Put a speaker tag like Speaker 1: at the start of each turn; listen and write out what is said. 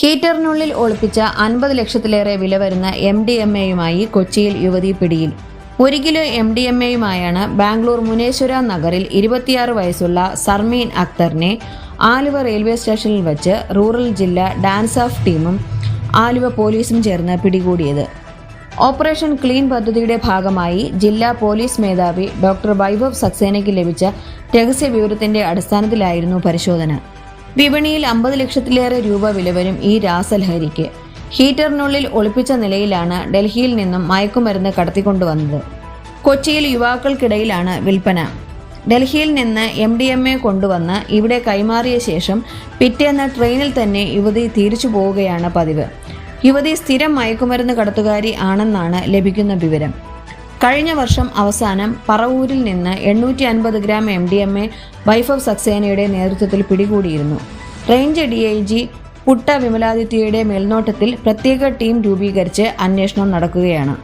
Speaker 1: ഹീറ്ററിനുള്ളിൽ ഒളിപ്പിച്ച അൻപത് ലക്ഷത്തിലേറെ വില വരുന്ന എം ഡി എം എയുമായി കൊച്ചിയിൽ യുവതി പിടിയിൽ. ഒരു കിലോ എം ഡി എം എയുമായാണ് ബാംഗ്ലൂർ മുനേശ്വര നഗറിൽ ഇരുപത്തിയാറ് വയസ്സുള്ള സർമീൻ അക്തറിനെ ആലുവ റെയിൽവേ സ്റ്റേഷനിൽ വച്ച് റൂറൽ ജില്ലാ ഡാൻസ് ഓഫ് ടീമും ആലുവ പോലീസും ചേർന്ന് പിടികൂടിയത്. ഓപ്പറേഷൻ ക്ലീൻ പദ്ധതിയുടെ ഭാഗമായി ജില്ലാ പോലീസ് മേധാവി ഡോക്ടർ വൈഭവ് സക്സേനയ്ക്ക് ലഭിച്ച രഹസ്യ വിവരത്തിന്റെ അടിസ്ഥാനത്തിലായിരുന്നു പരിശോധന. വിപണിയിൽ അമ്പത് ലക്ഷത്തിലേറെ രൂപ വില വരും ഈ രാസലഹരിക്ക് ഹീറ്ററിനുള്ളിൽ ഒളിപ്പിച്ച നിലയിലാണ് ഡൽഹിയിൽ നിന്നും മയക്കുമരുന്ന് കടത്തിക്കൊണ്ടുവന്നത്. കൊച്ചിയിൽ യുവാക്കൾക്കിടയിലാണ് വിൽപ്പന. ഡൽഹിയിൽ നിന്ന് എം ഡി എം എ കൊണ്ടുവന്ന് ഇവിടെ കൈമാറിയ ശേഷം പിറ്റേന്ന് ട്രെയിനിൽ തന്നെ യുവതി തിരിച്ചു പോവുകയാണ് പതിവ്. യുവതി സ്ഥിരം മയക്കുമരുന്ന് കടത്തുകാരി ആണെന്നാണ് ലഭിക്കുന്ന വിവരം. കഴിഞ്ഞ വർഷം അവസാനം പറവൂരിൽ നിന്ന് എണ്ണൂറ്റി അൻപത് gram M D M A Vaibhav സക്സേനയുടെ നേതൃത്വത്തിൽ പിടികൂടിയിരുന്നു. Range D I G Putta വിമലാദിത്യയുടെ മേൽനോട്ടത്തിൽ പ്രത്യേക ടീം രൂപീകരിച്ച് അന്വേഷണം നടക്കുകയാണ്.